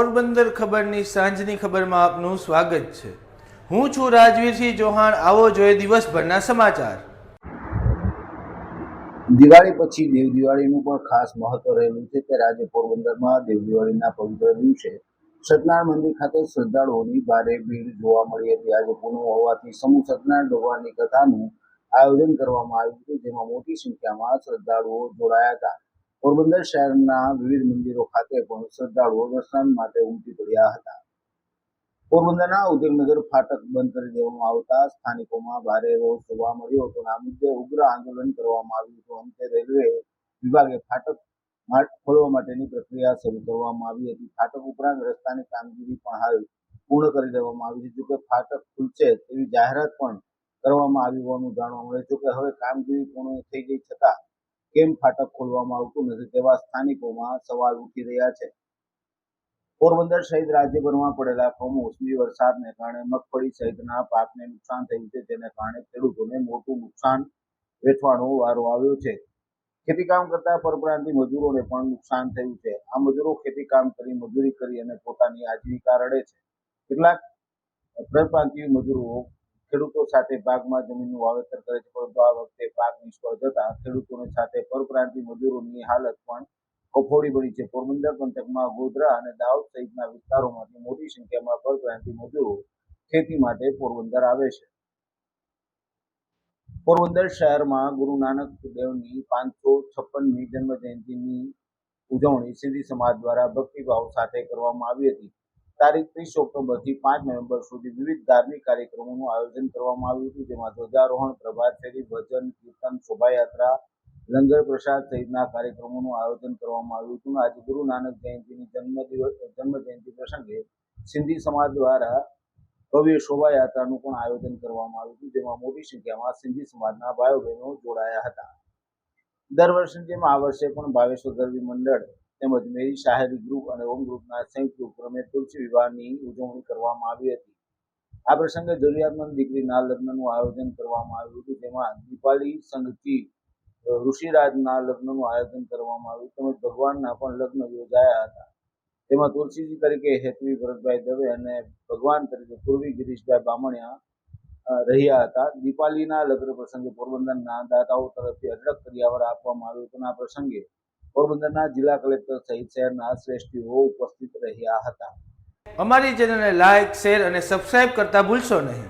પોરબંદર ખબરની સાંજની ખબરમાં આપનું સ્વાગત છે. હું છું રાજવીરસિંહ ચૌહાણ. આવો જોઈએ દિવસભરના સમાચાર. દિવાળી પછી દેવ દિવાળીનું પણ ખાસ મહત્વ રહેલું છે ત્યારે આજે પોરબંદરમાં દેવ દિવાળીના પવિત્ર દિવસે સતનારાયણ મંદિર ખાતે શ્રદ્ધાળુઓની ભારે ભીડ જોવા મળી હતી. આજે પૂનમ હોવાથી સમૂહ સતનારાયણ ભગવાનની કથાનું આયોજન કરવામાં આવ્યું હતું, જેમાં મોટી સંખ્યામાં શ્રદ્ધાળુઓ જોડાયા હતા. પોરબંદર શહેરના વિવિધ મંદિરો ખાતે પણ શ્રદ્ધાળુઓ દર્શન માટે ઉમટી પડ્યા હતા. પોરબંદરના ઉદ્યોગનગર ફાટક બંધ કરી દેવામાં આવતા સ્થાનિકોમાં ભારે રોષ જોવા મળ્યો હતો આ મુદ્દે ઉગ્ર આંદોલન કરવામાં આવ્યું હતું. અંતે રેલવે વિભાગે ફાટક ખોલવા માટેની પ્રક્રિયા શરૂ કરવામાં આવી હતી. ફાટક ઉપરાંત રસ્તાની કામગીરી પણ હાલ પૂર્ણ કરી દેવામાં આવી છે. જોકે ફાટક ખુલશે તેવી જાહેરાત પણ કરવામાં આવી હોવાનું જાણવા મળે છે. કે હવે કામગીરી પૂર્ણ થઈ ગઈ છતાં કેમ ફાટક ખોલવામાં આવતું નથી તેવા સ્થાનિકોમાં સવાલ ઉઠી રહ્યા છે. પોરબંદર સહિત રાજ્યભરમાં પડેલા કમોસમી વરસાદને કારણે મગફળી સહિતના પાકને નુકસાન થયું છે. તેને કારણે ખેડૂતોને મોટું નુકસાન વેઠવાનો વારો આવ્યો છે. ખેતીકામ કરતા પરપ્રાંતિ મજૂરોને પણ નુકસાન થયું છે. આ મજૂરો ખેતીકામ કરી મજૂરી કરી અને પોતાની આજીવિકા રડે છે. કેટલાક પરપ્રાંતિય મજૂરો ખેડૂતો સાથે પાકમાં જમીનનું વાવેતર કરે છે, પરંતુ આ વખતે પાક નિષ્ફળ જતા ખેડૂતોની સાથે પરપ્રાંતિ મજૂરોની હાલત પણ કફોડી બની છે. પોરબંદર પંથકમાં ગોધરા અને દાહોદ સહિતના વિસ્તારોમાંથી મોટી સંખ્યામાં પરપ્રાંતિ મજૂરો ખેતી માટે પોરબંદર આવે છે. પોરબંદર શહેરમાં ગુરુ નાનક દેવની પાંચસો છપ્પનમી જન્મ જયંતિની ઉજવણી સિંધી સમાજ દ્વારા ભક્તિભાવ સાથે કરવામાં આવી હતી. તારીખ ત્રીસ ઓક્ટોબરથી પાંચ નવેમ્બર સુધી વિવિધ ધાર્મિક કાર્યક્રમોનું આયોજન કરવામાં આવ્યું હતું. જેમાં ધ્વજારોહણ, પ્રભાત ફેરી, ભજન, કીર્તન, શોભાયાત્રા, લંગર પ્રસાદ સહિતના કાર્યક્રમોનું આયોજન કરવામાં આવ્યું હતું. આજે ગુરુ નાનક જયંતિની જન્મદિવસ જન્મ જયંતિ પ્રસંગે સિંધી સમાજ દ્વારા ભવ્ય શોભાયાત્રાનું પણ આયોજન કરવામાં આવ્યું હતું, જેમાં મોટી સંખ્યામાં સિંધી સમાજના ભાઈઓ બહેનો જોડાયા હતા. દર વર્ષની જેમ આ વર્ષે પણ ભાવેશ્વર ગરબી મંડળ તેમજ મેરી શાહેરી ગ્રુપ અને ઓમ ગ્રુપના સંયુક્ત ઉપક્રમે તુલસી વિવાહની ઉજવણી કરવામાં આવી હતી. આ પ્રસંગે જરૂરિયાતમંદ દીકરીના લગ્નનું આયોજન કરવામાં આવ્યું હતું, જેમાં દીપાલી સંઘથી ઋષિરાજના લગ્નનું આયોજન કરવામાં આવ્યું, તેમજ ભગવાનના પણ લગ્ન યોજાયા હતા. તેમાં તુલસીજી તરીકે હેતવી ભરતભાઈ દવે અને ભગવાન તરીકે પૂર્વી ગિરીશભાઈ બામણિયા રહ્યા હતા. દીપાલીના લગ્ન પ્રસંગે પોરબંદરના દાતાઓ તરફથી અઢળક કરિયાવર આપવામાં આવ્યું હતું આ પ્રસંગે પોરબંદરના જિલ્લા કલેક્ટર સહિત શહેરના શ્રેષ્ઠીઓ ઉપસ્થિત રહ્યા હતા. અમારી ચેનલને લાઇક શેર અને સબસ્ક્રાઇબ કરતા ભૂલશો નહીં.